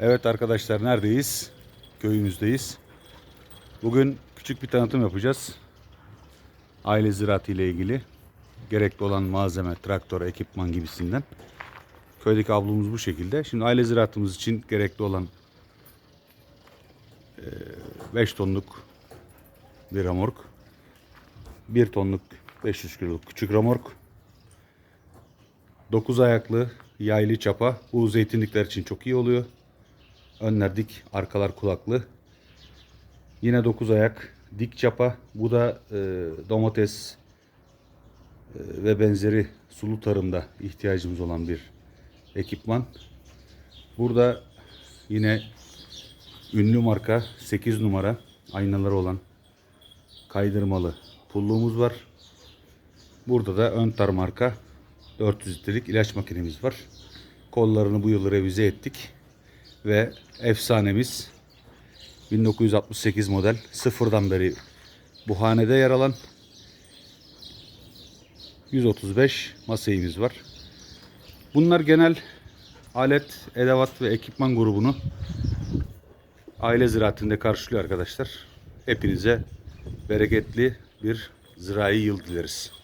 Evet arkadaşlar neredeyiz? Köyümüzdeyiz. Bugün küçük bir tanıtım yapacağız. Aile ziraatı ile ilgili. Gerekli olan malzeme, traktör, ekipman gibisinden. Köydeki ablomuz bu şekilde. Şimdi aile ziraatımız için gerekli olan 5 tonluk bir ramork. 1 tonluk 500 kiloluk küçük ramork. 9 ayaklı yaylı çapa. Bu zeytinlikler için çok iyi oluyor. Önler dik, arkalar kulaklı. Yine 9 ayak dik çapa. Bu da e, domates e, ve benzeri sulu tarımda ihtiyacımız olan bir ekipman. Burada yine ünlü marka 8 numara aynaları olan kaydırmalı pulluğumuz var. Burada da ön tar marka 400 litrelik ilaç makinemiz var. Kollarını bu yıl revize ettik. Ve efsanemiz 1968 model sıfırdan beri bu hanede yer alan 135 masayımız var. Bunlar genel alet, edevat ve ekipman grubunu aile ziraatinde karşılıyor arkadaşlar. Hepinize bereketli bir zirai yıl dileriz.